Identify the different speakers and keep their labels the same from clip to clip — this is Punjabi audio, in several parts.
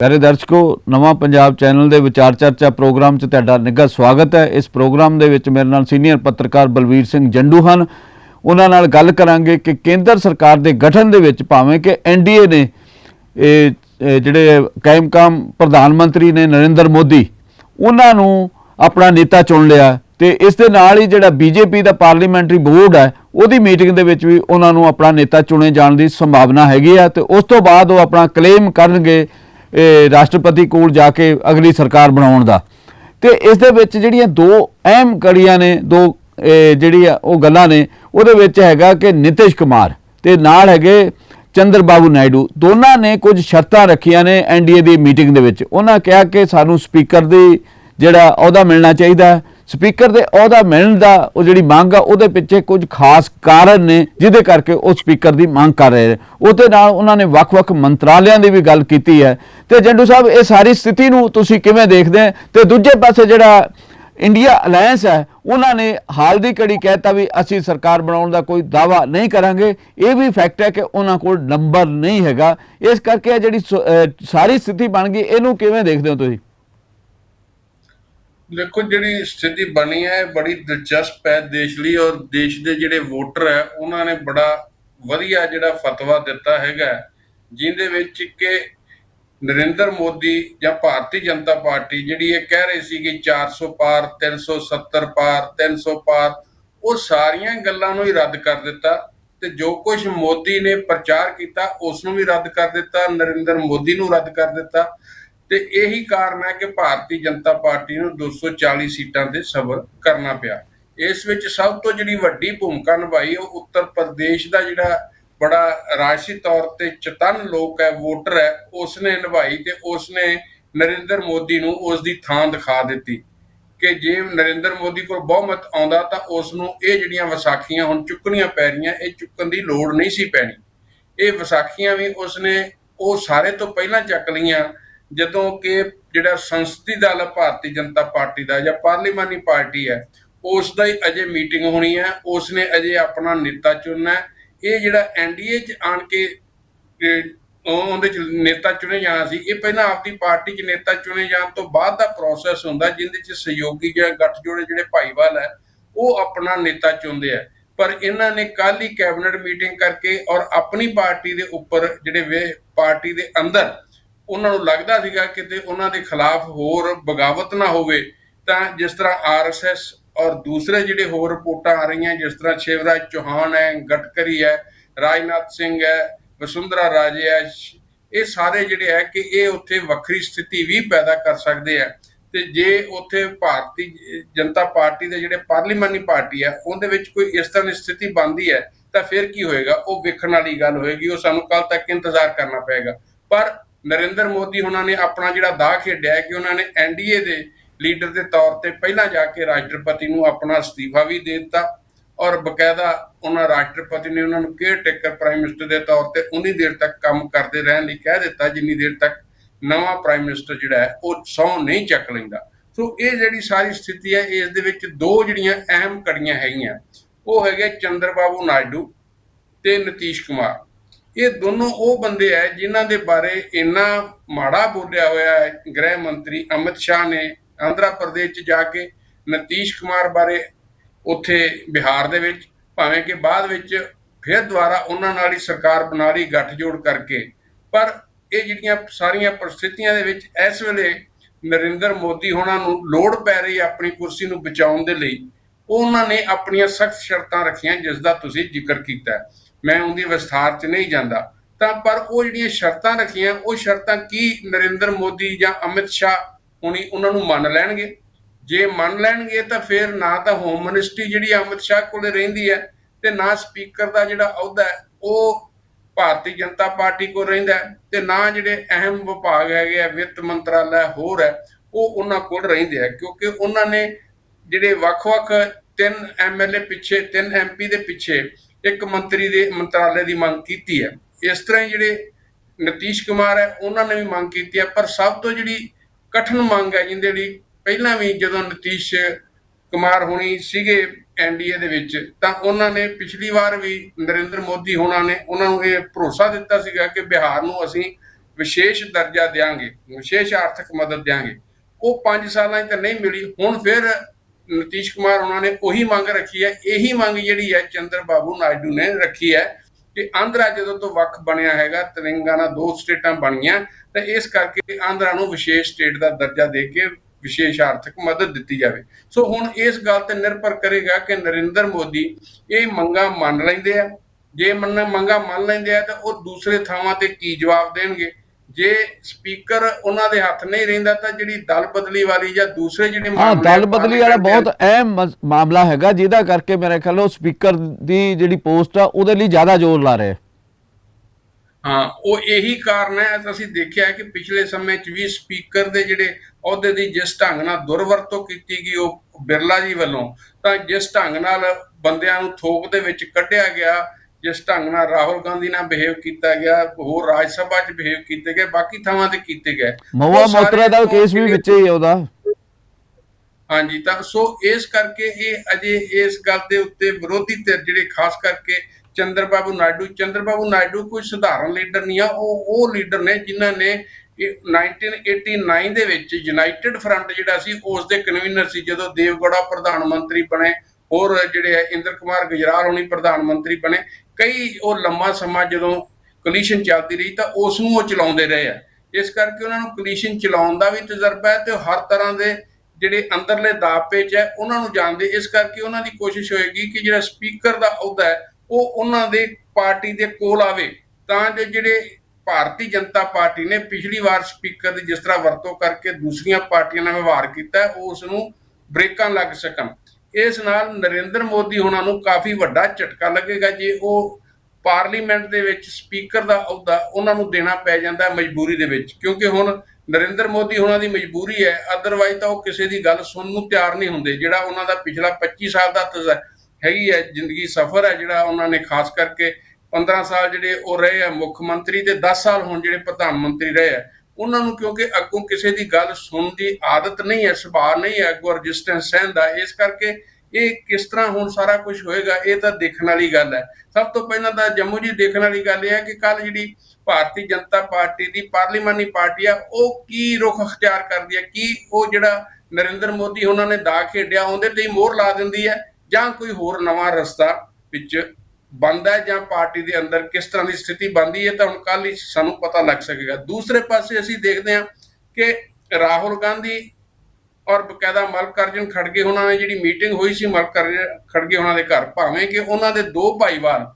Speaker 1: ਪਿਆਰੇ ਦਰਸ਼ਕੋ ਨਵਾਂ ਪੰਜਾਬ ਚੈਨਲ ਦੇ ਵਿਚਾਰ ਚਰਚਾ ਪ੍ਰੋਗਰਾਮ 'ਚ ਤੁਹਾਡਾ ਨਿੱਘਾ ਸਵਾਗਤ ਹੈ ਇਸ ਪ੍ਰੋਗਰਾਮ ਦੇ ਵਿੱਚ ਮੇਰੇ ਨਾਲ ਸੀਨੀਅਰ ਪੱਤਰਕਾਰ ਬਲਵੀਰ ਸਿੰਘ ਜੰਡੂ ਹਨ ਉਹਨਾਂ ਨਾਲ ਗੱਲ ਕਰਾਂਗੇ ਕਿ ਕੇਂਦਰ ਸਰਕਾਰ ਦੇ ਗਠਨ ਦੇ ਵਿੱਚ ਭਾਵੇਂ ਕਿ ਐਨਡੀਏ ਨੇ ਇਹ ਇਹ ਜਿਹੜੇ ਕਾਇਮਕਾਮ ਪ੍ਰਧਾਨ ਮੰਤਰੀ ਨੇ ਨਰਿੰਦਰ ਮੋਦੀ ਉਹਨਾਂ ਨੂੰ ਆਪਣਾ ਨੇਤਾ ਚੁਣ ਲਿਆ ਤੇ ਇਸ ਦੇ ਨਾਲ ਹੀ ਜਿਹੜਾ ਬੀਜੇਪੀ ਦਾ ਪਾਰਲੀਮੈਂਟਰੀ ਬੋਰਡ ਹੈ ਉਹਦੀ ਮੀਟਿੰਗ ਦੇ ਵਿੱਚ ਵੀ ਉਹਨਾਂ ਨੂੰ ਆਪਣਾ ਨੇਤਾ ਚੁਣੇ ਜਾਣ ਦੀ ਸੰਭਾਵਨਾ ਹੈਗੀ ਆ ਤੇ ਉਸ ਤੋਂ ਬਾਅਦ ਉਹ ਆਪਣਾ ਕਲੇਮ ਕਰਨਗੇ ਰਾਸ਼ਟਰਪਤੀ ਕੋਲ ਜਾ ਕੇ ਅਗਲੀ ਸਰਕਾਰ ਬਣਾਉਣ ਦਾ। ਤੇ ਇਸ ਦੇ ਵਿੱਚ ਜਿਹੜੀਆਂ ਦੋ ਅਹਿਮ ਕੜੀਆਂ ਨੇ, ਦੋ, ਇਹ ਜਿਹੜੀਆਂ ਉਹ ਗੱਲਾਂ ਨੇ, ਉਹਦੇ ਵਿੱਚ ਹੈਗਾ ਕਿ ਨਿਤਿਸ਼ ਕੁਮਾਰ ਤੇ ਨਾਲ ਹੈਗੇ ਚੰਦਰ ਬਾਬੂ ਨਾਇਡੂ। ਦੋਨਾਂ ਨੇ ਕੁਝ ਸ਼ਰਤਾਂ ਰੱਖੀਆਂ ਨੇ ਐਨਡੀਏ ਦੀ ਮੀਟਿੰਗ ਦੇ ਵਿੱਚ। ਉਹਨਾਂ ਕਿਹਾ ਕਿ ਸਾਨੂੰ ਸਪੀਕਰ ਦੀ ਜਿਹੜਾ ਅਹੁਦਾ ਮਿਲਣਾ ਚਾਹੀਦਾ। ਸਪੀਕਰ ਦੇ ਅਹੁਦਾ ਮਿਲਣ ਦਾ, ਉਹ ਜਿਹੜੀ ਮੰਗ ਆ, ਉਹਦੇ ਪਿੱਛੇ ਕੁਝ ਖਾਸ ਕਾਰਨ ਨੇ, ਜਿਹਦੇ ਕਰਕੇ ਉਹ ਸਪੀਕਰ ਦੀ ਮੰਗ ਕਰ ਰਹੇ ਨੇ। ਉਹਦੇ ਨਾਲ ਉਹਨਾਂ ਨੇ ਵੱਖ-ਵੱਖ ਮੰਤਰਾਲਿਆਂ ਦੀ ਵੀ ਗੱਲ ਕੀਤੀ ਹੈ। ਤੇ ਜੰਡੂ ਸਾਹਿਬ, ਇਹ ਸਾਰੀ ਸਥਿਤੀ ਨੂੰ ਤੁਸੀਂ ਕਿਵੇਂ ਦੇਖਦੇ ਹੋ? ਤੇ ਦੂਜੇ ਪਾਸੇ ਜਿਹੜਾ ਇੰਡੀਆ ਅਲਾਈਅੰਸ ਹੈ, ਉਹਨਾਂ ਨੇ ਹਾਲ ਦੀ ਘੜੀ ਕਹਿਤਾ ਵੀ ਅਸੀਂ ਸਰਕਾਰ ਬਣਾਉਣ ਦਾ ਕੋਈ ਦਾਵਾ ਨਹੀਂ ਕਰਾਂਗੇ। ਇਹ ਵੀ ਫੈਕਟ ਹੈ ਕਿ ਉਹਨਾਂ ਕੋਲ ਨੰਬਰ ਨਹੀਂ ਹੈਗਾ। ਇਸ ਕਰਕੇ ਇਹ ਜਿਹੜੀ ਸ- ਸਾਰੀ ਸਥਿਤੀ ਬਣ ਗਈ, ਇਹਨੂੰ ਕਿਵੇਂ ਦੇਖਦੇ ਹੋ ਤੁਸੀਂ?
Speaker 2: ਦੇਖੋ, ਜਿਹੜੀ ਸਥਿਤੀ ਬਣੀ ਹੈ ਬੜੀ ਦਿਲਚਸਪ ਹੈ ਦੇਸ਼ ਲਈ ਔਰ ਦੇਸ਼ ਦੇ ਜਿਹੜੇ ਵੋਟਰ ਹੈ, ਉਹਨਾਂ ਨੇ ਬੜਾ ਵਧੀਆ ਜਿਹੜਾ ਫਤਵਾ ਦਿੱਤਾ ਹੈਗਾ ਜਿਹਦੇ ਵਿੱਚ ਕਿ ਨਰਿੰਦਰ ਮੋਦੀ ਜਾਂ ਭਾਰਤੀ ਜਨਤਾ ਪਾਰਟੀ ਜਿਹੜੀ ਇਹ ਕਹਿ ਰਹੀ ਸੀ ਕਿ 400 ਪਾਰ 370 ਪਾਰ 300 ਪਾਰ, ਉਹ ਸਾਰੀਆਂ ਗੱਲਾਂ ਨੂੰ ਹੀ ਰੱਦ ਕਰ ਦਿੱਤਾ ਤੇ ਜੋ ਕੁਝ ਮੋਦੀ ਨੇ ਪ੍ਰਚਾਰ ਕੀਤਾ, ਉਸ ਨੂੰ ਵੀ ਰੱਦ ਕਰ ਦਿੱਤਾ, ਨਰਿੰਦਰ ਮੋਦੀ ਨੂੰ ਰੱਦ ਕਰ ਦਿੱਤਾ। ਤੇ ਇਹੀ ਕਾਰਨ ਹੈ ਕਿ ਭਾਰਤੀ ਜਨਤਾ ਪਾਰਟੀ ਨੂੰ 240 ਸੀਟਾਂ ਤੇ ਸਬਰ ਕਰਨਾ ਪਿਆ। ਇਸ ਵਿੱਚ ਸਭ ਤੋਂ ਜਿਹੜੀ ਵੱਡੀ ਭੂਮਿਕਾ ਨਿਭਾਈ, ਉਹ ਉੱਤਰ ਪ੍ਰਦੇਸ਼ ਦਾ ਜਿਹੜਾ ਬੜਾ ਰਾਸ਼ੀ ਤੌਰ ਤੇ ਚਤਨ ਲੋਕ ਹੈ, ਵੋਟਰ ਹੈ, ਉਸਨੇ ਨਿਭਾਈ ਤੇ ਉਸਨੇ ਨਰਿੰਦਰ ਮੋਦੀ ਨੂੰ ਉਸ ਦੀ ਥਾਂ ਦਿਖਾ ਦਿੱਤੀ ਕਿ ਜੇ ਨਰਿੰਦਰ ਮੋਦੀ ਕੋਲ ਬਹੁਮਤ ਆਉਂਦਾ ਤਾਂ ਉਸ ਨੂੰ ਇਹ ਜਿਹੜੀਆਂ ਵਿਸਾਖੀਆਂ ਹੁਣ ਚੁੱਕਣੀਆਂ ਪੈ ਰਹੀਆਂ, ਇਹ ਚੁੱਕਣ ਦੀ ਲੋੜ ਨਹੀਂ ਸੀ ਪੈਣੀ। ਇਹ ਵਿਸਾਖੀਆਂ ਵੀ ਉਸਨੇ ਉਹ ਸਾਰੇ ਤੋਂ ਪਹਿਲਾਂ ਚੱਕ ਲਈਆਂ ਜਦੋਂ ਕਿ ਜਿਹੜਾ ਸੰਸਦੀ ਦਲ ਭਾਰਤੀ ਜਨਤਾ ਪਾਰਟੀ ਦਾ ਜਾਂ ਪਾਰਲੀਮਾਨੀ ਪਾਰਟੀ ਹੈ ਉਸ ਦਾ ਹੀ ਅਜੇ ਮੀਟਿੰਗ ਹੋਣੀ ਹੈ ਉਸ ਨੇ ਅਜੇ ਆਪਣਾ ਨੇਤਾ ਚੁਣਨਾ ਹੈ। ਇਹ ਜਿਹੜਾ ਐਨਡੀਏ ਚ ਆਣ ਕੇ ਉਹਦੇ ਚ ਨੇਤਾ ਚੁਣੇ ਜਾਣਾ ਸੀ, ਇਹ ਪਹਿਲਾਂ ਆਪਦੀ ਪਾਰਟੀ ਚ ਨੇਤਾ ਚੁਣੇ ਜਾਣ ਤੋਂ ਬਾਅਦ ਦਾ ਪ੍ਰੋਸੈਸ ਹੁੰਦਾ ਜਿਹਦੇ ਚ ਸਹਿਯੋਗੀ ਜਾਂ ਗੱਠਜੋੜੇ ਜਿਹੜੇ ਭਾਈਵਾਲ ਹੈ, ਉਹ ਆਪਣਾ ਨੇਤਾ ਚੁਣਦੇ ਆ। ਪਰ ਇਹਨਾਂ ਨੇ ਕੱਲ ਹੀ ਕੈਬਨਿਟ ਮੀਟਿੰਗ ਕਰਕੇ ਔਰ ਆਪਣੀ ਪਾਰਟੀ ਦੇ ਉੱਪਰ ਜਿਹੜੇ ਪਾਰਟੀ ਦੇ ਅੰਦਰ ਉਹਨਾਂ ਨੂੰ ਲੱਗਦਾ ਸੀਗਾ ਕਿਤੇ ਉਹਨਾਂ ਦੇ ਖਿਲਾਫ ਹੋਰ ਬਗਾਵਤ ਨਾ ਹੋਵੇ, ਤਾਂ ਜਿਸ ਤਰ੍ਹਾਂ ਆਰਐਸਐਸ ਔਰ ਦੂਸਰੇ ਜਿਹੜੇ ਹੋਰ ਰਿਪੋਰਟਾਂ ਆ ਰਹੀਆਂ, ਜਿਸ ਤਰ੍ਹਾਂ ਸ਼ਿਵਰਾਜ ਚੌਹਾਨ ਹੈ ਗਟਕਰੀ ਹੈ, ਰਾਜਨਾਥ ਸਿੰਘ ਹੈ, ਵਸੁੰਧਰਾ ਰਾਜੇ ਹੈ, ਇਹ ਸਾਰੇ ਜਿਹੜੇ ਹੈ ਕਿ ਇਹ ਉੱਥੇ ਵੱਖਰੀ ਸਥਿਤੀ ਵੀ ਪੈਦਾ ਕਰ ਸਕਦੇ ਆ। ਤੇ ਜੇ ਉੱਥੇ ਭਾਰਤੀ ਜਨਤਾ ਪਾਰਟੀ ਦੇ ਜਿਹੜੇ ਪਾਰਲੀਮਾਨੀ ਪਾਰਟੀ ਹੈ ਉਹਦੇ ਵਿੱਚ ਕੋਈ ਇਸ ਤਰ੍ਹਾਂ ਦੀ ਸਥਿਤੀ ਬਣਦੀ ਹੈ, ਤਾਂ ਫਿਰ ਕੀ ਹੋਏਗਾ? ਉਹ ਵੇਖਣ ਵਾਲੀ ਗੱਲ ਹੋਏਗੀ, ਉਹ ਸਾਨੂੰ ਕੱਲ ਤੱਕ ਇੰਤਜ਼ਾਰ ਕਰਨਾ ਪਏਗਾ। ਪਰ ਨਰਿੰਦਰ ਮੋਦੀ ਉਹਨਾਂ ਨੇ ਆਪਣਾ ਜਿਹੜਾ ਦਾਅ ਖੇਡਿਆ ਕਿ ਉਹਨਾਂ ਨੇ ਐਨਡੀਏ ਦੇ ਲੀਡਰ ਦੇ ਤੌਰ ਤੇ ਪਹਿਲਾਂ ਜਾ ਕੇ ਰਾਸ਼ਟਰਪਤੀ ਨੂੰ ਆਪਣਾ ਅਸਤੀਫਾ ਵੀ ਦੇ ਦਿੱਤਾ ਔਰ ਬਕਾਇਦਾ ਉਹਨਾਂ ਰਾਸ਼ਟਰਪਤੀ ਨੇ ਉਹਨਾਂ ਨੂੰ ਕੇਅਰ ਟੇਕਰ ਪ੍ਰਾਈਮ ਮਿਨਿਸਟਰ ਦੇ ਤੌਰ ਤੇ ਉਨੀ ਦੇਰ ਤੱਕ ਕੰਮ ਕਰਦੇ ਰਹਿਣ ਲਈ ਕਹਿ ਦਿੱਤਾ, ਜਿੰਨੀ ਦੇਰ ਤੱਕ ਨਵਾਂ ਪ੍ਰਾਈਮ ਮਿਨਿਸਟਰ ਜਿਹੜਾ ਹੈ, ਉਹ ਸਹੁੰ ਨਹੀਂ ਚੱਕ ਲੈਂਦਾ। ਸੋ ਇਹ ਜਿਹੜੀ ਸਾਰੀ ਸਥਿਤੀ ਹੈ, ਇਸ ਦੇ ਵਿੱਚ ਦੋ ਜਿਹੜੀਆਂ ਅਹਿਮ ਕੜੀਆਂ ਹੈਗੀਆਂ, ਉਹ ਹੈਗੇ ਚੰਦਰ ਬਾਬੂ ਨਾਇਡੂ ਤੇ ਨਤੀਸ਼ ਕੁਮਾਰ। ਇਹ ਦੋਨੋਂ ਉਹ ਬੰਦੇ ਹੈ ਜਿਨ੍ਹਾਂ ਦੇ ਬਾਰੇ ਇੰਨਾ ਮਾੜਾ ਬੋਲਿਆ ਹੋਇਆ ਹੈ ਗ੍ਰਹਿ ਮੰਤਰੀ ਅਮਿਤ ਸ਼ਾਹ ਨੇ ਆਂਧਰਾ ਪ੍ਰਦੇਸ਼ ਚ ਜਾ ਕੇ ਨਤੀਸ਼ ਕੁਮਾਰ ਬਾਰੇ ਉੱਥੇ ਬਿਹਾਰ ਦੇ ਵਿੱਚ, ਭਾਵੇਂ ਕਿ ਬਾਅਦ ਵਿੱਚ ਫਿਰ ਦੁਬਾਰਾ ਉਹਨਾਂ ਨਾਲ ਹੀ ਸਰਕਾਰ ਬਣਾ ਲਈ, ਗੱਠਜੋੜ ਕਰਕੇ। ਪਰ ਇਹ ਜਿਹੜੀਆਂ ਸਾਰੀਆਂ ਪਰਿਸਥਿਤੀਆਂ ਦੇ ਵਿੱਚ ਇਸ ਵੇਲੇ ਨਰਿੰਦਰ ਮੋਦੀ ਹੋਣਾ ਨੂੰ ਲੋੜ ਪੈ ਰਹੀ ਆਪਣੀ ਕੁਰਸੀ ਨੂੰ ਬਚਾਉਣ ਦੇ ਲਈ, ਉਹਨਾਂ ਨੇ ਆਪਣੀਆਂ ਸਖਤ ਸ਼ਰਤਾਂ ਰੱਖੀਆਂ ਜਿਸ ਦਾ ਤੁਸੀਂ ਜ਼ਿਕਰ ਕੀਤਾ। ਮੈਂ ਉਹਦੀ ਵਿਸਥਾਰ 'ਚ ਨਹੀਂ ਜਾਂਦਾ। ਤਾਂ ਪਰ ਉਹ ਜਿਹੜੀਆਂ ਸ਼ਰਤਾਂ ਰੱਖੀਆਂ, ਉਹ ਸ਼ਰਤਾਂ ਕੀ ਨਰਿੰਦਰ ਮੋਦੀ ਜਾਂ ਅਮਿਤ ਸ਼ਾਹ ਹੁਣੀ ਉਹਨਾਂ ਨੂੰ ਮੰਨ ਲੈਣਗੇ? ਜੇ ਮੰਨ ਲੈਣਗੇ ਤਾਂ ਫਿਰ ਨਾ ਤਾਂ ਹੋਮ ਮਿਨਿਸਟਰੀ ਜਿਹੜੀ ਅਮਿਤ ਸ਼ਾਹ ਕੋਲੇ ਰਹਿੰਦੀ ਹੈ ਤੇ ਨਾ ਸਪੀਕਰ ਦਾ ਜਿਹੜਾ ਅਹੁਦਾ ਉਹ ਭਾਰਤੀ ਜਨਤਾ ਪਾਰਟੀ ਕੋਲ ਰਹਿੰਦਾ ਤੇ ਨਾ ਜਿਹੜੇ ਅਹਿਮ ਵਿਭਾਗ ਹੈਗੇ ਆ, ਵਿੱਤ ਮੰਤਰਾਲਾ ਹੋਰ ਹੈ, ਉਹ ਉਹਨਾਂ ਕੋਲ ਰਹਿੰਦੇ ਆ। ਕਿਉਂਕਿ ਉਹਨਾਂ ਨੇ ਜਿਹੜੇ ਵੱਖ-ਵੱਖ ਤਿੰਨ ਐਮਐਲਏ ਪਿੱਛੇ, ਤਿੰਨ ਐਮਪੀ ਦੇ ਪਿੱਛੇ ਇੱਕ ਮੰਤਰੀ ਦੇ ਮੰਤਰਾਲੇ ਦੀ ਮੰਗ ਕੀਤੀ ਹੈ। ਇਸ ਤਰ੍ਹਾਂ ਹੀ ਜਿਹੜੇ ਨਤੀਸ਼ ਕੁਮਾਰ ਹੈ, ਉਹਨਾਂ ਨੇ ਵੀ ਮੰਗ ਕੀਤੀ ਹੈ, ਪਰ ਸਭ ਤੋਂ ਜਿਹੜੀ ਕਠਿਨ ਮੰਗ ਹੈ, ਜਿਹਦੇ ਲਈ ਪਹਿਲਾਂ ਵੀ ਜਦੋਂ ਨਤੀਸ਼ ਕੁਮਾਰ ਹੋਣੀ ਸੀਗੇ ਐਨਡੀਏ ਦੇ ਵਿੱਚ, ਤਾਂ ਉਹਨਾਂ ਨੇ ਪਿਛਲੀ ਵਾਰ ਵੀ ਨਰਿੰਦਰ ਮੋਦੀ ਹੋਣਾ ਨੇ ਉਹਨਾਂ ਨੂੰ ਇਹ ਭਰੋਸਾ ਦਿੱਤਾ ਸੀਗਾ ਕਿ ਬਿਹਾਰ ਨੂੰ ਅਸੀਂ ਵਿਸ਼ੇਸ਼ ਦਰਜਾ ਦੇਾਂਗੇ ਵਿਸ਼ੇਸ਼ ਆਰਥਿਕ ਮਦਦ ਦੇਾਂਗੇ ਉਹ 5 ਸਾਲਾਂ 'ਚ ਤਾਂ ਨਹੀਂ ਮਿਲੀ, ਹੁਣ ਫਿਰ ਨਤੀਸ਼ ਕੁਮਾਰ ਉਹਨਾਂ ਨੇ ਉਹੀ ਮੰਗ ਰੱਖੀ ਹੈ, ਇਹੀ ਮੰਗ ਜਿਹੜੀ ਹੈ ਚੰਦਰ ਬਾਬੂ ਨਾਇਡੂ ਨੇ ਰੱਖੀ ਹੈ ਕਿ ਆਂਧਰਾ ਜਦੋਂ ਤੋਂ ਵੱਖ ਬਣਿਆ ਹੈਗਾ, ਤੇਲੰਗਾਨਾ ਦੋ ਸਟੇਟਾਂ ਬਣੀਆਂ, ਤਾਂ ਇਸ ਕਰਕੇ ਆਂਧਰਾ ਨੂੰ ਵਿਸ਼ੇਸ਼ ਸਟੇਟ ਦਾ ਦਰਜਾ ਦੇ ਕੇ ਵਿਸ਼ੇਸ਼ ਆਰਥਿਕ ਮਦਦ ਦਿੱਤੀ ਜਾਵੇ। ਸੋ ਹੁਣ ਇਸ ਗੱਲ ਤੇ ਨਿਰਭਰ ਕਰੇਗਾ ਕਿ ਨਰਿੰਦਰ ਮੋਦੀ ਇਹ ਮੰਗਾਂ ਮੰਨ ਲੈਂਦੇ ਆ। ਜੇ ਮੰਨ, ਮੰਗਾਂ ਮੰਨ ਲੈਂਦੇ ਆ, ਤਾਂ ਉਹ ਦੂਸਰੇ ਥਾਵਾਂ ਤੇ ਕੀ ਜਵਾਬ ਦੇਣਗੇ? ਜੇ ਸਪੀਕਰ ਉਹਨਾਂ ਦੇ ਹੱਥ ਨਹੀਂ ਰਹਿੰਦਾ ਤਾਂ ਜਿਹੜੀ ਦਲ ਬਦਲੀ ਵਾਲੀ ਜਾਂ ਦੂਸਰੇ ਜਿਹੜੇ
Speaker 1: ਹਾਂ ਦਲ ਬਦਲੀ ਵਾਲਾ ਬਹੁਤ ਅਹਿਮ ਮਾਮਲਾ ਹੈਗਾ ਜਿਹਦਾ ਕਰਕੇ ਮੇਰੇ ਖਿਆਲ ਉਹ ਸਪੀਕਰ ਦੀ ਜਿਹੜੀ ਪੋਸਟ ਆ ਉਹਦੇ ਲਈ ਜ਼ਿਆਦਾ ਜ਼ੋਰ ਲਾ ਰਹੇ
Speaker 2: ਹਾਂ। ਉਹ ਇਹੀ ਕਾਰਨ ਹੈ ਅਸੀਂ ਦੇਖਿਆ ਕਿ ਪਿਛਲੇ ਸਮੇਂ 'ਚ ਵੀ ਸਪੀਕਰ ਦੇ ਜਿਹੜੇ ਅਹੁਦੇ ਦੀ ਜਿਸ ਢੰਗ ਨਾਲ ਦੁਰਵਰਤੋਂ ਕੀਤੀ ਗਈ ਉਹ ਬਿਰਲਾ ਜੀ ਵੱਲੋਂ ਤਾਂ ਜਿਸ ਢੰਗ ਨਾਲ ਬੰਦਿਆਂ ਨੂੰ ਥੋਕ ਦੇ ਵਿੱਚ ਕੱਢਿਆ ਗਿਆ ਜਿਸ ਢੰਗ ਨਾਲ ਰਾਹੁਲ ਗਾਂਧੀ ਨਾਲ ਬਿਹੇਵ ਕੀਤਾ ਗਿਆ ਹੋਰ ਰਾਜ ਸਭਾ 'ਚ ਬਿਹੇਵ ਕੀਤੇ ਗਏ ਬਾਕੀ ਥਾਵਾਂ ਤੇ ਕੀਤੇ ਗਏ। ਸਾਰੇ
Speaker 1: ਮੋਤਰਾ ਦਾ ਕੇਸ ਵੀ ਵਿੱਚ ਹੀ ਉਹਦਾ।
Speaker 2: ਹਾਂਜੀ ਤਾਂ ਸੋ ਇਸ ਕਰਕੇ ਇਹ ਅਜੇ ਇਸ ਗੱਲ ਦੇ ਉੱਤੇ ਵਿਰੋਧੀ ਧਿਰ ਜਿਹੜੇ ਖਾਸ ਕਰਕੇ ਚੰਦਰ ਬਾਬੂ ਨਾਇਡੂ ਚੰਦਰ ਬਾਬੂ ਨਾਇਡੂ ਕੋਈ ਸਧਾਰਨ ਲੀਡਰ ਨਹੀਂ ਆ ਉਹ ਉਹ ਲੀਡਰ ਨੇ ਜਿਨ੍ਹਾਂ ਨੇ ਇਹ 1989 ਦੇ ਵਿੱਚ ਯੂਨਾਈਟਿਡ ਫਰੰਟ ਜਿਹੜਾ ਸੀ ਉਸ ਦੇ ਕਨਵੀਨਰ ਸੀ ਜਦੋਂ ਦੇਵਗੌੜਾ ਪ੍ਰਧਾਨ ਮੰਤਰੀ ਬਣੇ ਹੋਰ ਜਿਹੜੇ ਇੰਦਰ ਕੁਮਾਰ ਗੁਜਰਾਲ ਹੋਣੀ ਪ੍ਰਧਾਨ ਮੰਤਰੀ ਬਣੇ ਕਈ ਉਹ ਲੰਮਾ ਸਮਾਂ ਜਦੋਂ ਕਲੀਸ਼ਨ ਚੱਲਦੀ ਰਹੀ ਤਾਂ ਉਸ ਨੂੰ ਉਹ ਚਲਾਉਂਦੇ ਰਹੇ ਆ। ਇਸ ਕਰਕੇ ਉਹਨਾਂ ਨੂੰ ਕਲੀਸ਼ਨ ਚਲਾਉਣ ਦਾ ਵੀ ਤਜਰਬਾ ਹੈ ਤੇ ਹਰ ਤਰ੍ਹਾਂ ਦੇ ਜਿਹੜੇ ਅੰਦਰਲੇ ਦਾਅ ਪੇਚ ਹੈ ਉਹਨਾਂ ਨੂੰ ਜਾਣਦੇ। ਇਸ ਕਰਕੇ ਉਹਨਾਂ ਦੀ ਕੋਸ਼ਿਸ਼ ਹੋਏਗੀ ਕਿ ਜਿਹੜਾ ਸਪੀਕਰ ਦਾ ਅਹੁਦਾ ਹੈ ਉਹ ਉਹਨਾਂ ਦੇ ਪਾਰਟੀ ਦੇ ਕੋਲ ਆਵੇ। ਤਾਂ ਜੋ ਜਿਹੜੇ ਭਾਰਤੀ ਜਨਤਾ ਪਾਰਟੀ ਨੇ ਪਿਛਲੀ ਵਾਰ ਸਪੀਕਰ ਦੀ ਜਿਸ ਤਰ੍ਹਾਂ ਵਰਤੋਂ ਕਰਕੇ ਦੂਸਰੀਆਂ ਪਾਰਟੀਆਂ ਨਾਲ ਵਿਵਹਾਰ ਕੀਤਾ ਹੈ, ਉਸ ਨੂੰ ਬ੍ਰੇਕਾਂ ਲੱਗ ਸਕਣ। ਇਸ ਨਾਲ ਨਰਿੰਦਰ ਮੋਦੀ ਉਹਨਾਂ ਨੂੰ ਕਾਫੀ ਵੱਡਾ ਝਟਕਾ ਲੱਗੇਗਾ। ਜੇ ਉਹ ਪਾਰਲੀਮੈਂਟ ਦੇ ਵਿੱਚ ਸਪੀਕਰ ਦਾ ਅਹੁਦਾ ਉਹਨਾਂ ਨੂੰ ਦੇਣਾ ਪੈ ਜਾਂਦਾ ਮਜਬੂਰੀ ਦੇ ਵਿੱਚ, ਕਿਉਂਕਿ ਹੁਣ ਨਰਿੰਦਰ ਮੋਦੀ ਉਹਨਾਂ ਦੀ ਮਜਬੂਰੀ ਹੈ ਅਦਰਵਾਈਜ਼ ਤਾਂ ਉਹ ਕਿਸੇ ਦੀ ਗੱਲ ਸੁਣਨ ਨੂੰ ਤਿਆਰ ਨਹੀਂ ਹੁੰਦੇ, ਜਿਹੜਾ ਉਹਨਾਂ ਦਾ ਪਿਛਲਾ 25 ਸਾਲ ਦਾ ਹੈਗੀ ਹੈ, ਜ਼ਿੰਦਗੀ ਸਫਰ ਹੈ ਜਿਹੜਾ ਉਹਨਾਂ ਨੇ ਖਾਸ ਕਰਕੇ 15 ਸਾਲ ਜਿਹੜੇ ਉਹ ਰਹੇ ਆ ਮੁੱਖ ਮੰਤਰੀ ਤੇ 10 ਸਾਲ ਹੁਣ ਜਿਹੜੇ ਪ੍ਰਧਾਨ ਮੰਤਰੀ ਰਹੇ ਆ ਉਹਨਾਂ ਨੂੰ ਕਿਉਂਕਿ ਅੱਗੋਂ ਕਿਸੇ ਦੀ ਗੱਲ ਸੁਣਨ ਦੀ ਆਦਤ ਨਹੀਂ ਹੈ, ਸੁਭਾਅ ਨਹੀਂ ਹੈ, ਅੱਗੋਂ ਰਜਿਸਟੈਂਸ ਸਹਿਣ ਇਸ ਕਰਕੇ ਇਹ ਕਿਸ ਤਰ੍ਹਾਂ ਹੁਣ ਸਾਰਾ ਕੁਝ ਹੋਏਗਾ, ਇਹ ਤਾਂ ਦੇਖਣ ਵਾਲੀ ਗੱਲ ਹੈ। ਸਭ ਤੋਂ ਪਹਿਲਾਂ ਤਾਂ ਜੰਮੂ ਜੀ ਦੇਖਣ ਵਾਲੀ ਗੱਲ ਇਹ ਹੈ ਕਿ ਕੱਲ ਜਿਹੜੀ ਭਾਰਤੀ ਜਨਤਾ ਪਾਰਟੀ ਦੀ ਪਾਰਲੀਮਾਨੀ ਪਾਰਟੀ ਆ, ਉਹ ਕੀ ਰੁਖ ਅਖਤਿਆਰ ਕਰਦੀ ਹੈ, ਕੀ ਉਹ ਜਿਹੜਾ ਨਰਿੰਦਰ ਮੋਦੀ ਉਹਨਾਂ ਨੇ ਦਾ ਖੇਡਿਆ, ਉਹਦੇ ਲਈ ਮੋਹਰ ਲਾ ਦਿੰਦੀ ਹੈ ਜਾਂ ਕੋਈ ਹੋਰ ਨਵਾਂ ਰਸਤਾ ਵਿੱਚ ਬਣਦਾ ਹੈ ਜਾਂ ਪਾਰਟੀ ਦੇ ਅੰਦਰ ਕਿਸ ਤਰ੍ਹਾਂ ਦੀ ਸਥਿਤੀ ਬਣਦੀ ਹੈ ਤਾਂ ਹੁਣ ਕੱਲ ਹੀ ਸਾਨੂੰ ਪਤਾ ਲੱਗ ਸਕੇਗਾ। ਦੂਸਰੇ ਪਾਸੇ ਅਸੀਂ ਦੇਖਦੇ ਹਾਂ ਕਿ ਰਾਹੁਲ ਗਾਂਧੀ ਔਰ ਬਕਾਇਦਾ ਮਲਕਰਜਨ ਖੜਗੇ ਉਹਨਾਂ ਨੇ ਜਿਹੜੀ ਮੀਟਿੰਗ ਹੋਈ ਸੀ ਮਲਕਰਜਨ ਖੜਗੇ ਉਹਨਾਂ ਦੇ ਘਰ, ਭਾਵੇਂ ਕਿ ਉਹਨਾਂ ਦੇ ਦੋ ਭਾਈਵਾਲ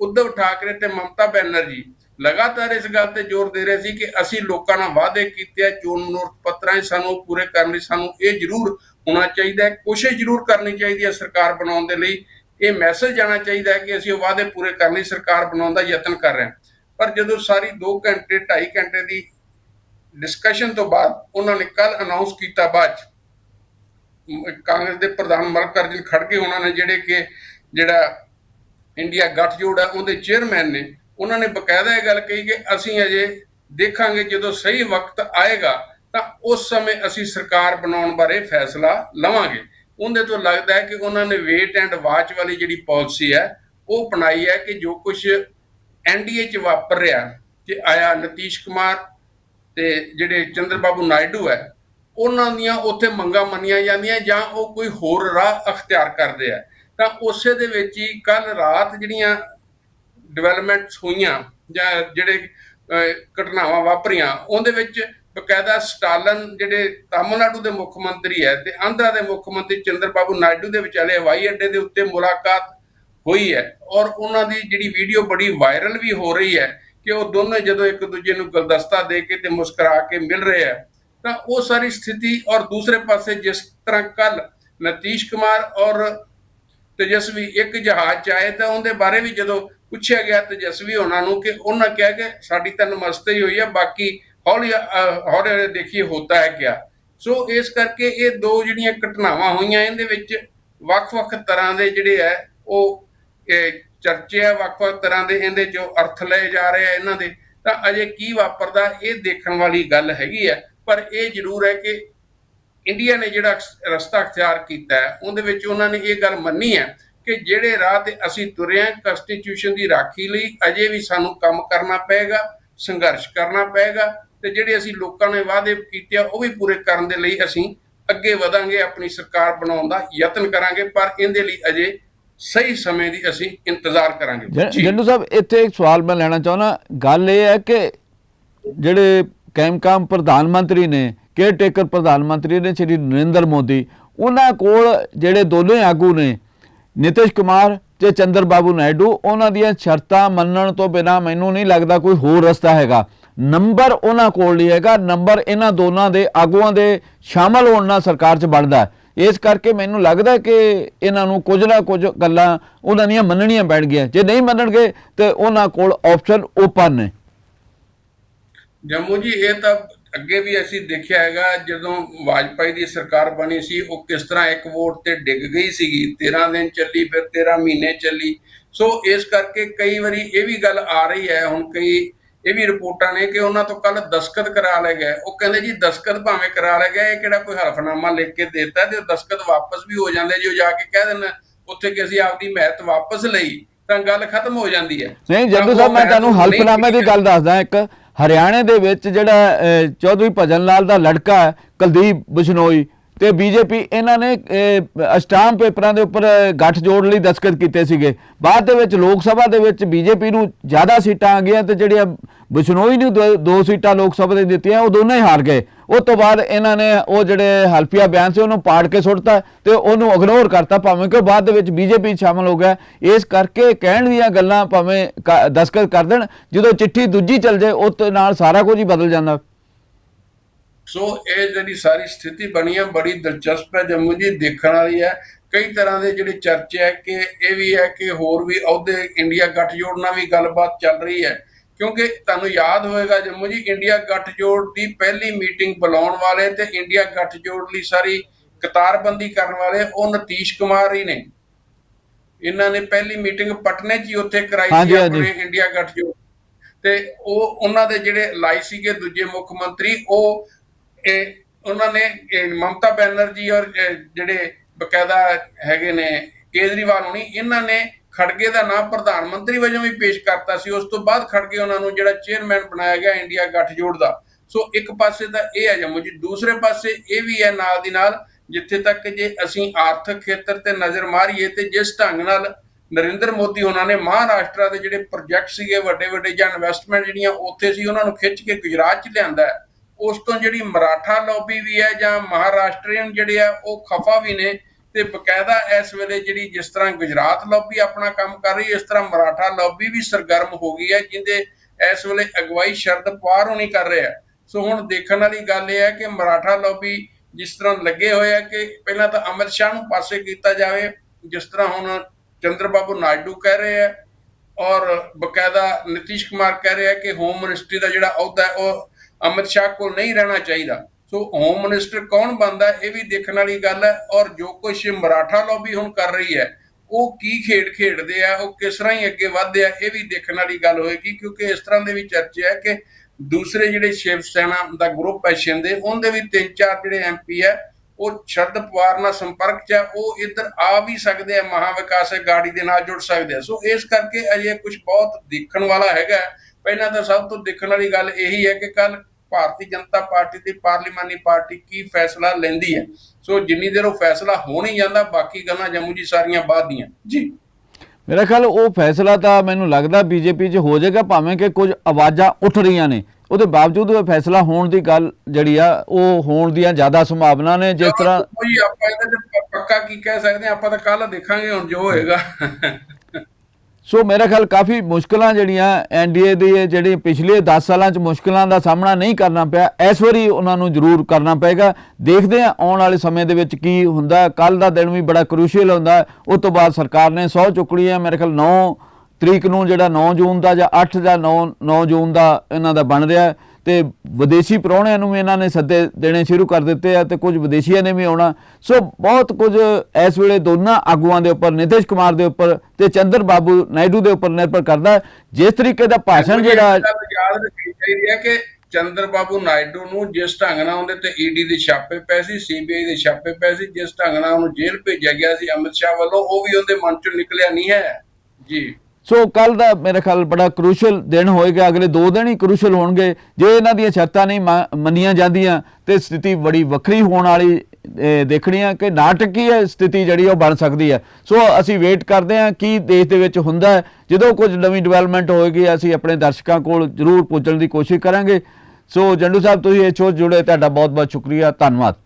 Speaker 2: ਉद्धਵ ਠਾਕਰੇ ਤੇ ਮਮਤਾ ਬੈਨਰਜੀ, ਲਗਾਤਾਰ ਇਸ ਗੱਲ ਤੇ ਜ਼ੋਰ ਦੇ ਰਹੇ ਸੀ ਕਿ ਅਸੀਂ ਲੋਕਾਂ ਨਾਲ ਵਾਅਦੇ ਕੀਤੇ ਆ, ਚੋਣ ਮਨੋਰਥ ਪੱਤਰਾਂ ਸਾਨੂੰ ਪੂਰੇ ਕਰਨ ਲਈ ਸਾਨੂੰ ਇਹ ਜ਼ਰੂਰ ਹੋਣਾ ਚਾਹੀਦਾ ਹੈ, ਕੋਸ਼ਿਸ਼ ਜ਼ਰੂਰ ਕਰਨੀ ਚਾਹੀਦੀ ਹੈ ਸਰਕਾਰ ਬਣਾਉਣ ਦੇ ਲਈ। ਇਹ ਮੈਸੇਜ ਜਾਣਾ ਚਾਹੀਦਾ ਹੈ ਕਿ ਅਸੀਂ ਉਹ ਵਾਅਦੇ ਪੂਰੇ ਕਰਨ ਲਈ ਸਰਕਾਰ ਬਣਾਉਣ ਦਾ ਯਤਨ ਕਰ ਰਹੇ ਹਾਂ। ਪਰ ਜਦੋਂ ਸਾਰੀ 2 ਘੰਟੇ 2.5 ਘੰਟੇ ਦੀ ਡਿਸਕਸ਼ਨ ਤੋਂ ਬਾਅਦ ਉਹਨਾਂ ਨੇ ਕੱਲ ਅਨਾਉਂਸ ਕੀਤਾ ਬਾਅਦ 'ਚ, ਕਾਂਗਰਸ ਦੇ ਪ੍ਰਧਾਨ ਮਲਕਰਜਨ ਖੜਗੇ ਉਹਨਾਂ ਨੇ ਜਿਹੜੇ ਕਿ ਜਿਹੜਾ ਇੰਡੀਆ ਗੱਠਜੋੜ ਹੈ ਉਹਦੇ ਚੇਅਰਮੈਨ ਨੇ ਉਹਨਾਂ ਨੇ ਬਕਾਇਦਾ ਇਹ ਗੱਲ ਕਹੀ ਕਿ ਅਸੀਂ ਅਜੇ ਦੇਖਾਂਗੇ ਜਦੋਂ ਸਹੀ ਵਕਤ ਆਏਗਾ ਤਾਂ ਉਸ ਸਮੇਂ ਅਸੀਂ ਸਰਕਾਰ ਬਣਾਉਣ ਬਾਰੇ ਫੈਸਲਾ ਲਵਾਂਗੇ। ਉਹਦੇ ਤੋਂ ਲੱਗਦਾ ਹੈ ਕਿ ਉਹਨਾਂ ਨੇ ਵੇਟ ਐਂਡ ਵਾਚ ਵਾਲੀ ਜਿਹੜੀ ਪਾਲਿਸੀ ਹੈ, ਉਹ ਅਪਣਾਈ ਹੈ ਕਿ ਜੋ ਕੁਝ ਐਨਡੀਏ 'ਚ ਵਾਪਰ ਰਿਹਾ ਕਿ ਆਇਆ ਨਤੀਸ਼ ਕੁਮਾਰ ਤੇ ਜਿਹੜੇ ਚੰਦਰ ਬਾਬੂ ਨਾਇਡੂ ਹੈ, ਉਹਨਾਂ ਦੀਆਂ ਉੱਥੇ ਮੰਗਾਂ ਮੰਨੀਆਂ ਜਾਂਦੀਆਂ ਜਾਂ ਉਹ ਕੋਈ ਹੋਰ ਰਾਹ ਅਖਤਿਆਰ ਕਰਦੇ ਆ। ਤਾਂ ਉਸੇ ਦੇ ਵਿੱਚ ਹੀ ਕੱਲ ਰਾਤ ਜਿਹੜੀਆਂ ਡਿਵੈਲਪਮੈਂਟਸ ਹੋਈਆਂ ਜਾਂ ਜਿਹੜੇ ਘਟਨਾਵਾਂ ਵਾਪਰੀਆਂ, ਉਹਦੇ ਵਿੱਚ ਬਕਾਇਦਾ ਸਟਾਲਨ ਜਿਹੜੇ ਤਾਮਿਲਨਾਡੂ ਦੇ ਮੁੱਖ ਮੰਤਰੀ ਹੈ ਤੇ ਆਂਧਰਾ ਦੇ ਮੁੱਖ ਮੰਤਰੀ ਚੰਦਰ ਨਾਇਡੂ ਦੇ ਵਿਚਾਲੇ ਹਵਾਈ ਅੱਡੇ ਦੇ ਉੱਤੇ ਮੁਲਾਕਾਤ ਹੋਈ ਹੈ ਔਰ ਉਹਨਾਂ ਦੀ ਜਿਹੜੀ ਵੀਡੀਓ ਬੜੀ ਵਾਇਰਲ ਵੀ ਹੋ ਰਹੀ ਹੈ ਕਿ ਉਹ ਦੋਨੋਂ ਜਦੋਂ ਇੱਕ ਦੂਜੇ ਨੂੰ ਗੁਲਦਸਤਾ ਦੇ ਕੇ ਤੇ ਮੁਸਕਰਾ ਕੇ ਮਿਲ ਰਹੇ ਆ ਤਾਂ ਉਹ ਸਾਰੀ ਸਥਿਤੀ ਔਰ ਦੂਸਰੇ ਪਾਸੇ ਜਿਸ ਤਰ੍ਹਾਂ ਕੱਲ ਨਤੀਸ਼ ਕੁਮਾਰ ਔਰ ਤੇਜਸਵੀ ਇੱਕ ਜਹਾਜ਼ ਚ ਆਏ ਤਾਂ ਉਹਦੇ ਬਾਰੇ ਵੀ ਜਦੋਂ ਪੁੱਛਿਆ ਗਿਆ ਤੇਜਸਵੀ ਉਹਨਾਂ ਨੂੰ ਕਿ ਉਹਨਾਂ ਕਿਹਾ ਕਿ ਸਾਡੀ ਤਾਂ ਨਮਸਤੇ ਹੀ ਹੋਈ ਹੈ, ਬਾਕੀ ਹੌਲੀ ਹੌਲੀ ਹੌਲੀ ਦੇਖੀਏ ਹੁੰਦਾ ਹੈ ਕਿਆ। ਸੋ ਇਸ ਕਰਕੇ ਇਹ ਦੋ ਜਿਹੜੀਆਂ ਘਟਨਾਵਾਂ ਹੋਈਆਂ, ਇਹਦੇ ਵਿੱਚ ਵੱਖ-ਵੱਖ ਤਰ੍ਹਾਂ ਦੇ ਜਿਹੜੇ ਹੈ, ਉਹ ਚਰਚੇ ਆ, ਵੱਖ-ਵੱਖ ਤਰ੍ਹਾਂ ਦੇ, ਇਹਦੇ ਜੋ ਅਰਥ ਲਏ ਜਾ ਰਹੇ ਆ ਇਹਨਾਂ ਦੇ। ਤਾਂ ਅਜੇ ਕੀ ਵਾਪਰਦਾ, ਇਹ ਦੇਖਣ ਵਾਲੀ ਗੱਲ ਹੈਗੀ ਹੈ ਪਰ ਇਹ ਜ਼ਰੂਰ ਹੈ ਕਿ ਇੰਡੀਆ ਨੇ ਜਿਹੜਾ ਰਸਤਾ ਅਖਤਿਆਰ ਕੀਤਾ ਹੈ, ਉਹਦੇ ਵਿੱਚ ਉਹਨਾਂ ਨੇ ਇਹ ਗੱਲ ਮੰਨੀ ਹੈ ਕਿ ਜਿਹੜੇ ਰਾਹ ਤੇ ਅਸੀਂ ਤੁਰੇ ਹਾਂ ਕਨਸਟੀਟਿਊਸ਼ਨ ਦੀ ਰਾਖੀ ਲਈ ਅਜੇ ਵੀ ਸਾਨੂੰ ਕੰਮ ਕਰਨਾ ਪਏਗਾ, ਸੰਘਰਸ਼ ਕਰਨਾ ਪਏਗਾ ਤੇ ਜਿਹੜੇ ਅਸੀਂ ਲੋਕਾਂ ਨੇ ਵਾਅਦੇ ਕੀਤੇ ਆ ਉਹ ਵੀ ਪੂਰੇ ਕਰਨ ਦੇ ਲਈ ਅਸੀਂ ਅੱਗੇ ਵਧਾਂਗੇ ਆਪਣੀ ਸਰਕਾਰ ਬਣਾਉਣ ਦਾ ਯਤਨ ਕਰਾਂਗੇ ਪਰ ਇਹਦੇ ਲਈ ਅਜੇ ਸਹੀ ਸਮੇਂ ਦੀ ਅਸੀਂ ਇੰਤਜ਼ਾਰ ਕਰਾਂਗੇ।
Speaker 1: ਜੰਡੂ ਸਾਹਿਬ ਇੱਥੇ ਇੱਕ ਸਵਾਲ ਮੈਂ ਲੈਣਾ ਚਾਹੁੰਦਾ ਗੱਲ ਇਹ ਹੈ ਕਿ ਜਿਹੜੇ ਕੈਮਕਾਮ ਪ੍ਰਧਾਨ ਮੰਤਰੀ ਨੇ ਕੇਅਰ ਟੇਕਰ ਪ੍ਰਧਾਨ ਮੰਤਰੀ ਨੇ ਸ਼੍ਰੀ ਨਰਿੰਦਰ ਮੋਦੀ ਉਹਨਾਂ ਕੋਲ ਜਿਹੜੇ ਦੋਨੇ ਆਗੂ ਨੇ ਨਿਤਿਸ਼ ਕੁਮਾਰ ਤੇ ਚੰਦਰ ਬਾਬੂ ਨਾਇਡੂ ਉਹਨਾਂ ਦੀਆਂ ਸ਼ਰਤਾਂ ਮੰਨਣ ਤੋਂ ਬਿਨਾ ਮੈਨੂੰ ਨਹੀਂ ਲੱਗਦਾ ਕੋਈ ਹੋਰ ਰਸਤਾ ਹੈਗਾ ਨੰਬਰ ਉਹਨਾਂ ਕੋਲ ਨਹੀਂ ਹੈਗਾ, ਨੰਬਰ ਇਹਨਾਂ ਦੋਨਾਂ ਦੇ ਆਗੂਆਂ ਦੇ ਸ਼ਾਮਲ ਹੋਣ ਨਾਲ ਸਰਕਾਰ 'ਚ ਬਣਦਾ ਇਸ ਕਰਕੇ ਮੈਨੂੰ ਲੱਗਦਾ ਕਿ ਇਹਨਾਂ ਨੂੰ ਕੁਝ ਨਾ ਕੁਝ ਗੱਲਾਂ ਉਹਨਾਂ ਦੀਆਂ ਮੰਨਣੀਆਂ ਪੈਣਗੀਆਂ। ਜੇ ਨਹੀਂ ਮੰਨਣਗੇ ਤੇ ਉਹਨਾਂ ਕੋਲ ਆਪਸ਼ਨ ਓਪਨ ਨੇ।
Speaker 2: ਜੰਮੂ ਜੀ, ਇਹ ਤਾਂ ਅੱਗੇ ਵੀ ਅਸੀਂ ਦੇਖਿਆ ਹੈਗਾ, ਜਦੋਂ ਵਾਜਪਾਈ ਦੀ ਸਰਕਾਰ ਬਣੀ ਸੀ, ਉਹ ਕਿਸ ਤਰ੍ਹਾਂ ਇੱਕ ਵੋਟ ਤੇ ਡਿੱਗ ਗਈ ਸੀਗੀ। 13 ਦਿਨ ਚੱਲੀ, ਫਿਰ 13 ਮਹੀਨੇ ਚੱਲੀ। ਸੋ ਇਸ ਕਰਕੇ ਕਈ ਵਾਰੀ ਇਹ ਵੀ ਗੱਲ ਆ ਰਹੀ ਹੈ, ਹੁਣ ਕਈ ਇਹ ਵੀ ਰਿਪੋਰਟਾਂ ਨੇ ਕਿ ਉਹਨਾਂ ਤੋਂ ਕੱਲ ਦਸਖਤ ਕਰਾ ਲਏ ਗਏ। ਉਹ ਕਹਿੰਦੇ ਜੀ ਦਸਖਤ ਭਾਵੇਂ ਕਰਾ ਲਏ ਗਏ ਇਹ ਕਿਹੜਾ ਕੋਈ ਹਲਫਨਾਮਾ ਲਿਖ ਕੇ ਦੇਤਾ ਤੇ ਦਸਖਤ ਵਾਪਸ ਵੀ ਹੋ ਜਾਂਦੇ ਜੀ ਉਹ ਜਾ ਕੇ ਕਹਿ ਦੇਣ ਉੱਥੇ ਕਿ ਅਸੀਂ ਆਪਦੀ ਮਹਿਤ ਵਾਪਸ ਲਈ ਤਾਂ ਗੱਲ ਖਤਮ ਹੋ ਜਾਂਦੀ ਹੈ।
Speaker 1: ਨਹੀਂ ਜੰਦੂ ਸਾਹਿਬ ਮੈਂ ਤੁਹਾਨੂੰ ਹਲਫਨਾਮੇ ਦੀ ਗੱਲ ਦੱਸਦਾ ਇੱਕ ਹਰਿਆਣੇ ਦੇ ਵਿੱਚ ਜਿਹੜਾ ਚੌਧਰੀ ਭਜਨ ਲਾਲ ਦਾ ਲੜਕਾ ਹੈ ਕੁਲਦੀਪ ਬਿਸ਼ਨੋਈ ਤੇ ਬੀਜੇਪੀ ਇਹਨਾਂ ਨੇ ਅਸ਼ਟਾਮ ਪੇਪਰਾਂ ਦੇ ਉੱਪਰ ਅਹ, ਗੱਠ ਜੋੜ ਲਈ ਦਸਤਖਤ ਕੀਤੇ ਸੀਗੇ। ਬਾਅਦ ਦੇ ਵਿੱਚ ਲੋਕ ਸਭਾ ਦੇ ਵਿੱਚ ਬੀਜੇਪੀ ਨੂੰ ਜ਼ਿਆਦਾ ਸੀਟਾਂ ਆ ਗਈਆਂ ਤੇ ਜਿਹੜੀਆਂ ਬਿਸ਼ਨੋਈ ਨੂੰ ਦੋ- ਦੋ ਸੀਟਾਂ ਲੋਕ ਸਭਾ ਦੇ ਦਿੱਤੀਆਂ ਉਹ ਦੋਨੇ ਹੀ ਹਾਰ ਗਏ। ਉਸ ਤੋਂ ਬਾਅਦ ਇਹਨਾਂ ਨੇ ਉਹ ਜਿਹੜੇ ਹਲਫੀਆ ਬਿਆਨ ਸੀ ਉਹਨੂੰ ਪਾੜ ਕੇ ਸੁੱਟਤਾ ਤੇ ਉਹਨੂੰ ਇਗਨੋਰ ਕਰਤਾ ਭਾਵੇਂ ਕਿ ਉਹ ਬਾਅਦ ਦੇ ਵਿੱਚ ਬੀਜੇਪੀ ਸ਼ਾਮਲ ਹੋ ਗਿਆ। ਇਸ ਕਰਕੇ ਕਹਿਣ ਦੀਆਂ ਗੱਲਾਂ ਭਾਵੇਂ ਕ- ਦਸਤਖਤ ਕਰ ਦੇਣ ਜਦੋਂ ਚਿੱਠੀ ਦੂਜੀ ਚੱਲ ਜਾਏ ਉਹ ਨਾਲ ਸਾਰਾ ਕੁਝ ਹੀ ਬਦਲ ਜਾਂਦਾ।
Speaker 2: ਸੋ ਇਹ ਜਿਹੜੀ ਸਾਰੀ ਸਥਿਤੀ ਬਣੀ ਹੈ ਬੜੀ ਦਿਲਚਸਪ ਹੈ ਜੰਮੂ ਜੀ ਦੇਖਣ ਵਾਲੀ ਹੈ। ਕਈ ਤਰ੍ਹਾਂ ਦੇ ਜਿਹੜੇ ਚਰਚੇ ਹੈ ਕਿ ਇਹ ਵੀ ਹੈ ਕਿ ਹੋਰ ਵੀ ਅਹੁਦੇ ਇੰਡੀਆ ਗੱਠਜੋੜ ਨਾਲ ਵੀ ਗੱਲਬਾਤ ਚੱਲ ਰਹੀ ਹੈ। ਕਿਉਂਕਿ ਤੁਹਾਨੂੰ ਯਾਦ ਹੋਵੇਗਾ ਜੰਮੂ ਜੀ ਇੰਡੀਆ ਗੱਠਜੋੜ ਦੀ ਪਹਿਲੀ ਮੀਟਿੰਗ ਬੁਲਾਉਣ ਵਾਲੇ ਤੇ ਇੰਡੀਆ ਗੱਠਜੋੜ ਲਈ ਸਾਰੀ ਕਤਾਰਬੰਦੀ ਕਰਨ ਵਾਲੇ ਉਹ ਨਤੀਸ਼ ਕੁਮਾਰ ਹੀ ਨੇ। ਇਹਨਾਂ ਨੇ ਪਹਿਲੀ ਮੀਟਿੰਗ ਪਟਨੇ 'ਚ ਹੀ ਉੱਥੇ ਕਰਾਈ ਸੀ। ਆਪਣੇ ਇੰਡੀਆ ਗੱਠਜੋੜ ਤੇ ਉਹ ਉਹਨਾਂ ਦੇ ਜਿਹੜੇ ਲਾਈ ਸੀਗੇ ਦੂਜੇ ਮੁੱਖ ਮੰਤਰੀ ਉਹ ਇਹ ਉਹਨਾਂ ਨੇ ਮਮਤਾ ਬੈਨਰਜੀ ਔਰ ਜਿਹੜੇ ਬਕਾਇਦਾ ਹੈਗੇ ਨੇ ਕੇਜਰੀਵਾਲ ਹੋਣੀ, ਇਹਨਾਂ ਨੇ ਖੜਗੇ ਦਾ ਨਾਮ ਪ੍ਰਧਾਨ ਮੰਤਰੀ ਵਜੋਂ ਵੀ ਪੇਸ਼ ਕਰਤਾ ਸੀ ਉਸ ਤੋਂ ਬਾਅਦ ਖੜਗੇ ਉਹਨਾਂ ਨੂੰ ਜਿਹੜਾ ਚੇਅਰਮੈਨ ਬਣਾਇਆ ਗਿਆ ਇੰਡੀਆ ਗੱਠਜੋੜ ਦਾ ਸੋ ਇੱਕ ਪਾਸੇ ਤਾਂ ਇਹ ਹੈ ਜੰਮੂ ਜੀ, ਦੂਸਰੇ ਪਾਸੇ ਇਹ ਵੀ ਹੈ ਨਾਲ ਦੀ ਨਾਲ, ਜਿੱਥੇ ਤੱਕ ਜੇ ਅਸੀਂ ਆਰਥਿਕ ਖੇਤਰ ਤੇ ਨਜ਼ਰ ਮਾਰੀਏ ਤੇ ਜਿਸ ਢੰਗ ਨਾਲ ਨਰਿੰਦਰ ਮੋਦੀ ਉਹਨਾਂ ਨੇ ਮਹਾਰਾਸ਼ਟਰ ਦੇ ਜਿਹੜੇ ਪ੍ਰੋਜੈਕਟ ਸੀਗੇ ਵੱਡੇ ਵੱਡੇ ਜਾਂ ਇਨਵੈਸਟਮੈਂਟ ਜਿਹੜੀਆਂ ਉੱਥੇ ਸੀ, ਉਹਨਾਂ ਨੂੰ ਖਿੱਚ ਕੇ ਗੁਜਰਾਤ 'ਚ ਲਿਆਂਦਾ ਹੈ। ਉਸ ਤੋਂ ਜਿਹੜੀ ਮਰਾਠਾ ਲੌਬੀ ਵੀ ਹੈ ਜਾਂ ਮਹਾਰਾਸ਼ਟਰੀਅਨ ਜਿਹੜੇ ਆ, ਉਹ ਖਫਾ ਵੀ ਨੇ ਤੇ ਬਕਾਇਦਾ ਇਸ ਵੇਲੇ ਜਿਹੜੀ ਜਿਸ ਤਰ੍ਹਾਂ ਗੁਜਰਾਤ ਲੌਬੀ ਆਪਣਾ ਕੰਮ ਕਰ ਰਹੀ ਹੈ, ਇਸ ਤਰ੍ਹਾਂ ਮਰਾਠਾ ਲੌਬੀ ਵੀ ਸਰਗਰਮ ਹੋ ਗਈ ਹੈ, ਜਿੰਦੇ ਇਸ ਵੇਲੇ ਅਗਵਾਈ ਸ਼ਰਦ ਪਵਾਰ ਹੋਣੀ ਕਰ ਰਿਹਾ ਸੋ ਹੁਣ ਦੇਖਣ ਵਾਲੀ ਗੱਲ ਇਹ ਹੈ ਕਿ ਮਰਾਠਾ ਲੌਬੀ ਜਿਸ ਤਰ੍ਹਾਂ ਲੱਗੇ ਹੋਏ ਆ ਕਿ ਪਹਿਲਾਂ ਤਾਂ ਅਮਿਤ ਸ਼ਾਹ ਨੂੰ ਪਾਸੇ ਕੀਤਾ ਜਾਵੇ, ਜਿਸ ਤਰ੍ਹਾਂ ਹੁਣ ਚੰਦਰਬਾਬੂ ਨਾਇਡੂ ਕਹਿ ਰਹੇ ਆ ਔਰ ਬਕਾਇਦਾ ਨਿਤੀਸ਼ ਕੁਮਾਰ ਕਹਿ ਰਿਹਾ ਕਿ ਹੋਮ ਮਿਨਿਸਟਰੀ ਦਾ ਜਿਹੜਾ ਅਹੁਦਾ ਹੈ, ਉਹ ਅਮਿਤ ਸ਼ਾਹ ਕੋਲ ਨਹੀਂ ਰਹਿਣਾ ਚਾਹੀਦਾ। ਸੋ ਹੋਮ ਮਿਨਿਸਟਰ ਕੌਣ ਬਣਦਾ ਇਹ ਵੀ ਦੇਖਣ ਵਾਲੀ ਗੱਲ ਹੈ ਔਰ ਜੋ ਕੁਝ ਮਰਾਠਾ ਲੌਬੀ ਹੁਣ ਕਰ ਰਹੀ ਹੈ, ਉਹ ਕੀ ਖੇਡ ਖੇਡਦੇ ਆ, ਉਹ ਕਿਸ ਤਰ੍ਹਾਂ ਹੀ ਅੱਗੇ ਵਧਦੇ ਆ, ਇਹ ਵੀ ਦੇਖਣ ਵਾਲੀ ਗੱਲ ਹੋਏਗੀ ਕਿਉਂਕਿ ਇਸ ਤਰ੍ਹਾਂ ਦੇ ਵੀ ਚਰਚੇ ਹੈ ਕਿ ਦੂਸਰੇ ਜਿਹੜੇ ਸ਼ਿਵ ਸੈਨਾ ਦਾ ਗਰੁੱਪ ਹੈ ਸ਼ਿੰਦੇ, ਉਹਦੇ ਵੀ ਤਿੰਨ ਚਾਰ ਜਿਹੜੇ ਐਮਪੀ ਹੈ, ਉਹ ਸ਼ਰਦ ਪਵਾਰ ਨਾਲ ਸੰਪਰਕ 'ਚ ਉਹ ਇੱਧਰ ਆ ਵੀ ਸਕਦੇ ਆ ਮਹਾ ਵਿਕਾਸ ਗਾੜੀ ਦੇ ਨਾਲ ਜੁੜ ਸਕਦੇ ਆ। ਸੋ ਇਸ ਕਰਕੇ ਅਜੇ ਕੁਝ ਬਹੁਤ ਦੇਖਣ ਵਾਲਾ ਹੈਗਾ। ਪਹਿਲਾਂ ਤਾਂ ਸਭ ਤੋਂ ਦੇਖਣ ਵਾਲੀ ਗੱਲ ਇਹੀ ਹੈ ਕਿ ਕੱਲ ਭਾਰਤੀ ਜਨਤਾ ਪਾਰਟੀ ਦੀ ਪਾਰਲੀਮਾਨੀ ਪਾਰਟੀ ਕੀ ਫੈਸਲਾ ਲੈਂਦੀ ਹੈ। ਸੋ ਜਿੰਨੀ ਦੇਰ ਉਹ ਫੈਸਲਾ ਹੋ ਨਹੀਂ ਜਾਂਦਾ ਬਾਕੀ ਗੱਲਾਂ ਜੰਮੂ ਜੀ ਸਾਰੀਆਂ ਬਾਅਦ ਦੀਆਂ। ਜੀ।
Speaker 1: ਮੇਰਾ ਖਿਆਲ ਉਹ ਫੈਸਲਾ ਤਾਂ ਮੈਨੂੰ ਲੱਗਦਾ ਬੀਜੇਪੀ 'ਚ ਹੋ ਜਾਏਗਾ ਭਾਵੇਂ ਕਿ ਕੁਝ ਆਵਾਜ਼ਾਂ ਉੱਠ ਰਹੀਆਂ ਨੇ। ਉਹਦੇ ਬਾਵਜੂਦ ਉਹ ਫੈਸਲਾ ਹੋਣ ਦੀ ਗੱਲ ਜਿਹੜੀ ਆ ਉਹ ਹੋਣ ਦੀਆਂ ਜ਼ਿਆਦਾ ਸੰਭਾਵਨਾ ਨੇ ਜਿਸ ਤਰ੍ਹਾਂ
Speaker 2: ਕੋਈ ਆਪਾਂ ਇਹਦੇ ਪੱਕਾ ਕੀ ਕਹਿ ਸਕਦੇ ਆਪਾਂ ਤਾਂ ਕੱਲ ਦੇਖਾਂਗੇ ਹੁਣ ਜੋ ਹੋਏਗਾ।
Speaker 1: ਸੋ ਮੇਰਾ ਖਿਆਲ ਕਾਫੀ ਮੁਸ਼ਕਲਾਂ ਜਿਹੜੀਆਂ ਐਨਡੀਏ ਦੀ ਇਹ ਜਿਹੜੀ ਪਿਛਲੇ 10 ਸਾਲਾਂ 'ਚ ਮੁਸ਼ਕਲਾਂ ਦਾ ਸਾਹਮਣਾ ਨਹੀਂ ਕਰਨਾ ਪਿਆ, ਇਸ ਵਾਰੀ ਉਹਨਾਂ ਨੂੰ ਜ਼ਰੂਰ ਕਰਨਾ ਪਏਗਾ। ਦੇਖਦੇ ਹਾਂ, ਆਉਣ ਵਾਲੇ ਸਮੇਂ ਦੇ ਵਿੱਚ ਕੀ ਹੁੰਦਾ। ਕੱਲ ਦਾ ਦਿਨ ਵੀ ਬੜਾ ਕ੍ਰੂਸ਼ੀਅਲ ਹੁੰਦਾ। ਉਸ ਤੋਂ ਬਾਅਦ ਸਰਕਾਰ ਨੇ 100 ਚੁੱਕਣੀ ਹੈ। ਮੇਰੇ ਖਿਆਲ 9 ਤਰੀਕ ਨੂੰ ਜਿਹੜਾ 9 ਜੂਨ ਦਾ ਜਾਂ 8 ਜਾਂ 9 9 ਜੂਨ ਦਾ ਇਹਨਾਂ ਦਾ ਬਣ ਰਿਹਾ ਤੇ ਵਿਦੇਸ਼ੀ ਪ੍ਰਾਹੁਣਿਆਂ ਨੂੰ ਵੀ ਇਹਨਾਂ ਨੇ ਸੱਦੇ ਦੇਣੇ ਸ਼ੁਰੂ ਕਰ ਦਿੱਤੇ ਆ ਤੇ ਕੁਝ ਵਿਦੇਸ਼ੀਆਂ ਨੇ ਵੀ ਆਉਣਾ। ਸੋ ਬਹੁਤ ਕੁਝ ਇਸ ਵੇਲੇ ਦੋਨਾਂ ਆਗੂਆਂ ਦੇ ਉੱਪਰ, ਨਿਤਿਸ਼ ਕੁਮਾਰ ਦੇ ਉੱਪਰ ਤੇ ਚੰਦਰ ਬਾਬੂ ਨਾਇਡੂ ਦੇ ਉੱਪਰ ਨਿਰਭਰ ਕਰਦਾ। ਜਿਸ ਤਰੀਕੇ ਦਾ ਭਾਸ਼ਣ ਜਿਹੜਾ
Speaker 2: ਯਾਦ ਰੱਖਣੀ ਚਾਹੀਦੀ ਹੈ ਕਿ ਚੰਦਰ ਬਾਬੂ ਨਾਇਡੂ ਨੂੰ ਜਿਸ ਢੰਗ ਨਾਲ ਉਹਦੇ ਤੇ ਈਡੀ ਦੇ ਛਾਪੇ ਪਏ ਸੀ ਸੀਬੀਆਈ ਦੇ ਛਾਪੇ ਪਏ ਸੀ, ਜਿਸ ਢੰਗ ਨਾਲ ਉਹਨੂੰ ਜੇਲ੍ਹ ਭੇਜਿਆ ਗਿਆ ਸੀ ਅਮਿਤ ਸ਼ਾਹ ਵੱਲੋਂ, ਉਹ ਵੀ ਉਹਦੇ ਮਨ ਚੋਂ ਨਿਕਲਿਆ ਨਹੀਂ ਹੈ। ਜੀ।
Speaker 1: ਸੋ ਕੱਲ ਦਾ ਮੇਰੇ ਖਿਆਲ ਬੜਾ ਕ੍ਰੂਸ਼ਲ ਦਿਨ ਹੋਏਗਾ, ਅਗਲੇ 2 ਦਿਨ ਹੀ ਕ੍ਰੂਸ਼ਲ ਹੋਣਗੇ। ਜੇ ਇਹਨਾਂ ਦੀਆਂ ਸ਼ਰਤਾਂ ਨਹੀਂ ਮਾ- ਮੰਨੀਆਂ ਜਾਂਦੀਆਂ, ਤੇ ਸਥਿਤੀ ਬੜੀ ਵੱਖਰੀ ਹੋਣ ਵਾਲੀ ਦੇਖਣੀ ਆ ਕਿ ਨਾਟਕੀ ਹੈ ਸਥਿਤੀ ਜਿਹੜੀ ਉਹ ਬਣ ਸਕਦੀ ਹੈ ਸੋ ਅਸੀਂ ਵੇਟ ਕਰਦੇ ਹਾਂ ਕੀ ਦੇਸ਼ ਦੇ ਵਿੱਚ ਹੁੰਦਾ ਹੈ। ਜਦੋਂ ਕੁਝ ਨਵੀਂ ਡਿਵੈਲਪਮੈਂਟ ਹੋਏਗੀ, ਅਸੀਂ ਆਪਣੇ ਦਰਸ਼ਕਾਂ ਕੋਲ ਜ਼ਰੂਰ ਪਹੁੰਚਣ ਦੀ ਕੋਸ਼ਿਸ਼ ਕਰਾਂਗੇ। ਸੋ ਜੰਡੂ ਸਾਹਿਬ, ਤੁਸੀਂ ਇਹ ਸ਼ੋਅ ਜੁੜੇ, ਤੁਹਾਡਾ ਬਹੁਤ ਬਹੁਤ ਸ਼ੁਕਰੀਆ, ਧੰਨਵਾਦ।